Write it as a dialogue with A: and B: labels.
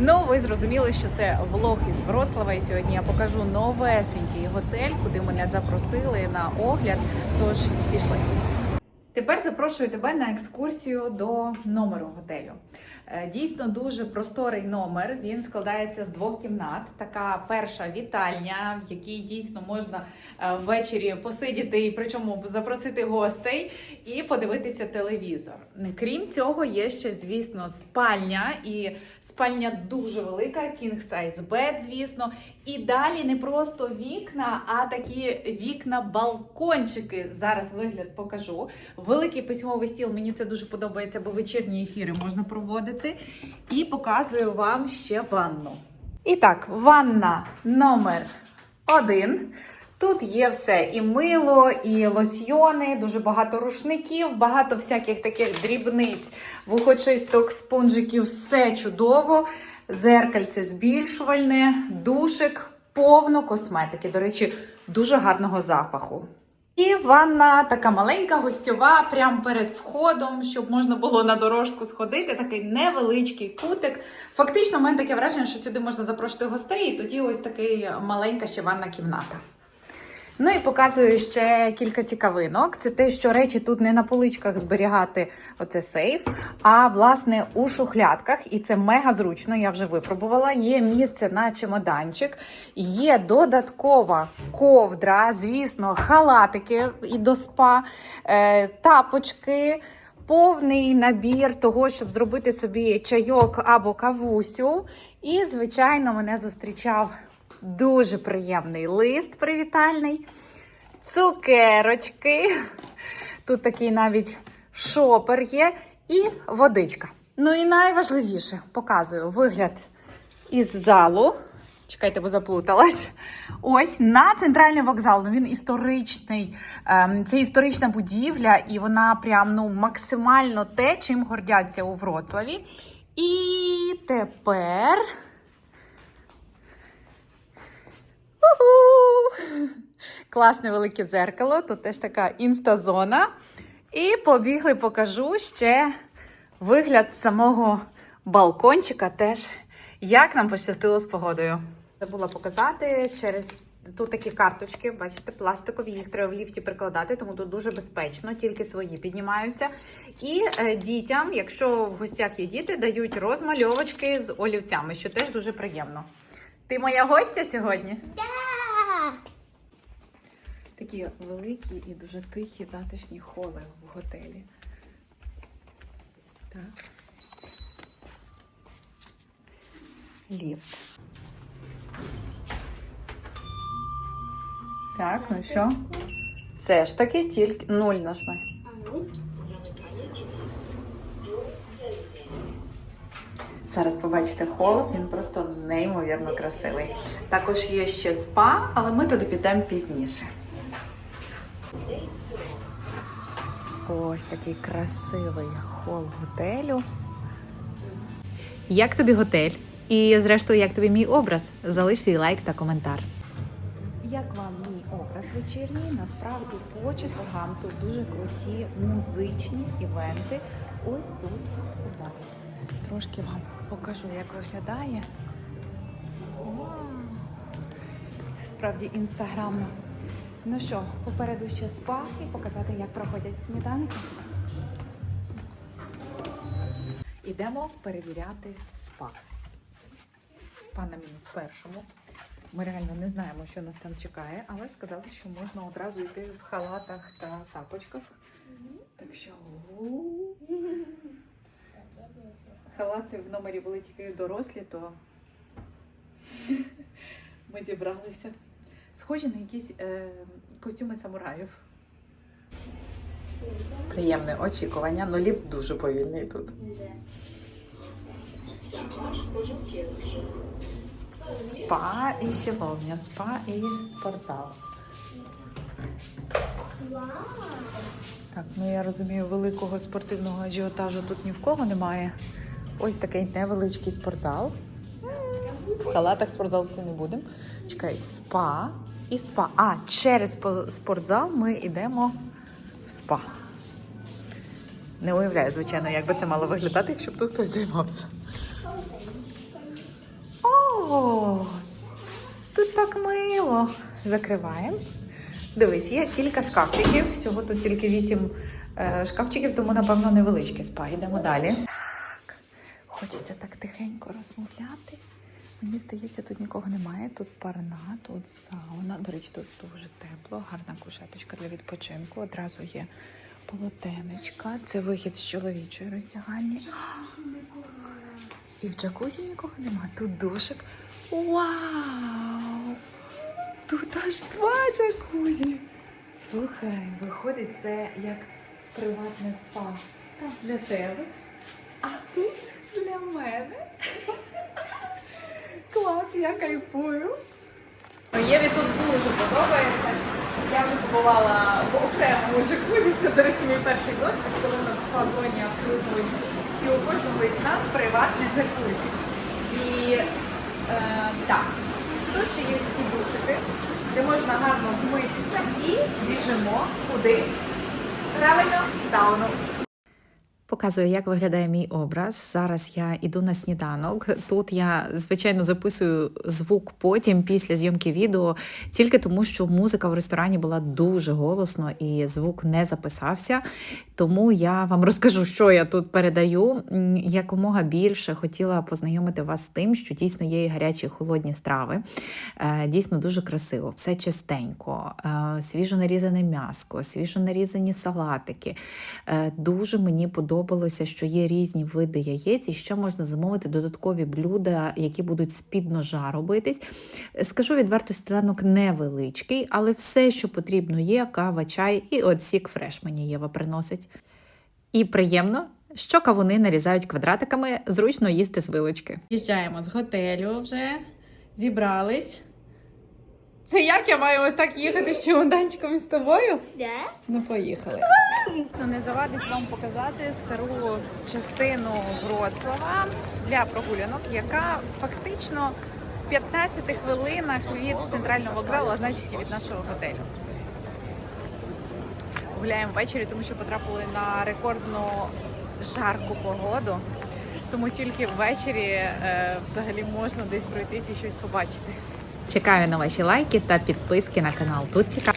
A: Ну, ви зрозуміли, що це влог із Вроцлава. І сьогодні я покажу новесенький готель, куди мене запросили на огляд. Тож пішли. Тепер запрошую тебе на екскурсію до номеру готелю. Е, Дійсно дуже просторий номер. Він складається з двох кімнат. Така перша вітальня, в якій дійсно можна е, ввечері посидіти і причому запросити гостей і подивитися телевізор. Крім цього, є ще, звісно, спальня, і спальня дуже велика, king size bed, звісно. І далі не просто вікна, а такі вікна-балкончики. Зараз вигляд покажу. Великий письмовий стіл. Мені це дуже подобається, бо вечірні ефіри можна проводити. І показую вам ще ванну. І так, ванна номер один. Тут є все: і мило, і лосьйони, дуже багато рушників, багато всяких таких дрібниць, вухочисток, спонжиків, все чудово. Зеркальце збільшувальне, душик, повно косметики. До речі, дуже гарного запаху. І ванна така маленька, гостьова, прямо перед входом, щоб можна було на дорожку сходити. Такий невеличкий кутик. Фактично, в мене таке враження, що сюди можна запрошувати гостей, і тоді ось такий маленька ще ванна кімната. Ну і показую ще кілька цікавинок. Це те, що речі тут не на поличках зберігати оце сейф, а власне у шухлядках. І це мега зручно. Я вже випробувала. Є місце на чемоданчик, є додаткова ковдра, звісно, халатики і до спа, е, тапочки. Повний набір того, щоб зробити собі чайок або кавусю. І, звичайно, мене зустрічав дуже приємний лист привітальний. Цукерочки. Тут такий навіть шопер є. І водичка. Ну і найважливіше показую вигляд із залу. Чекайте, бо заплуталась. Ось на центральний вокзал. Ну, він історичний. Ем, Це історична будівля, і вона прям ну, максимально те, чим гордяться у Вроцлаві. І тепер. Уху! Класне велике зеркало. Тут теж така інстазона. І побігли, покажу ще вигляд самого балкончика. Теж як нам пощастило з погодою. Забула показати через. Тут такі карточки, бачите, пластикові, їх треба в ліфті прикладати, тому тут дуже безпечно, тільки свої піднімаються. І е, дітям, якщо в гостях є діти, дають розмальовочки з олівцями, що теж дуже приємно. Ти моя гостя сьогодні? Такі великі і дуже тихі, затишні холи в готелі. Так. Ліфт. Так, ну що? Все ж таки тільки нуль нажми. Зараз побачите хол, він просто неймовірно красивий. Також є ще спа, але ми туди підемо пізніше. Ось такий красивий хол готелю. Як тобі готель? І зрештою, як тобі мій образ? Залиш свій лайк та коментар. Як вам мій образ вечірній? Насправді по четвергам тут дуже круті музичні івенти. Ось тут у барі. Трошки вам покажу, як виглядає. Справді інстаграмно. Ну що, попереду ще спа і показати, як проходять сніданки. Ідемо перевіряти спа. Спа на мінус першому. Ми реально не знаємо, що нас там чекає, але сказали, що можна одразу йти в халатах та тапочках. Так що. Халати в номері були тільки дорослі, то ми зібралися. Схожі на якісь е, костюми самураїв. Приємне очікування, але ліфт дуже повільний тут. Спа і сіловня, спа і спортзал. Так, ну я розумію, великого спортивного ажіотажу тут ні в кого немає. Ось такий невеличкий спортзал. В халатах спортзал не будемо. Чекай, спа і спа. А, через спортзал ми йдемо в спа. Не уявляю, звичайно, як би це мало виглядати, якщо б тут хтось займався. О, тут так мило. Закриваємо. Дивись, є кілька шкафчиків. Всього тут тільки вісім е, шкафчиків, тому, напевно, невеличкі спа. Йдемо далі. Хочеться так тихенько розмовляти. Мені здається, тут нікого немає. Тут парна, тут сауна. До речі, тут дуже тепло, гарна кушеточка для відпочинку. Одразу є полотенечка. Це вихід з чоловічої роздягальні. І в джакузі нікого немає. Тут душик. Вау! Тут аж два джакузі. Слухай, виходить, це як приватне спа. Там для тебе, а тут для мене. Клас, я кайфую. Єві тут дуже подобається. Я вже побувала в окремому джакузі. Це, до речі, мій перший досвід, коли ми в спа-зоні абсолютно одні. І у кожного із нас приватне джакузі. І е, так, тут ще є такі душики, де можна гарно змитися і біжимо куди? Правильно, сауну. Показую, як виглядає мій образ. Зараз я іду на сніданок. Тут я, звичайно, записую звук потім, після зйомки відео, тільки тому, що музика в ресторані була дуже голосно і звук не записався. Тому я вам розкажу, що я тут передаю. Якомога більше хотіла познайомити вас з тим, що дійсно є і гарячі холодні страви. Е, Дійсно дуже красиво, все чистенько, е, свіжо нарізане м'яско, свіжо нарізані салатики. Е, Дуже мені подобалося, що є різні види яєць, і ще можна замовити додаткові блюда, які будуть з-під робитись. Скажу відверто, сніданок невеличкий, але все, що потрібно, є кава, чай і от сік фреш мені Єва приносить. І приємно, що кавуни нарізають квадратиками, зручно їсти з вилочки. Їжджаємо з готелю вже, зібрались. Це як я маю так їхати з чемоданчиком з тобою?
B: Да?
A: Ну, поїхали. Ну, не завадить вам показати стару частину Вроцлава для прогулянок, яка фактично в 15 хвилинах від центрального вокзалу, а значить і від нашого готелю. Гуляємо ввечері, тому що потрапили на рекордну жарку погоду. Тому тільки ввечері е, взагалі можна десь пройтись і щось побачити. Чекаю на ваші лайки та підписки на канал. Тут цікаво.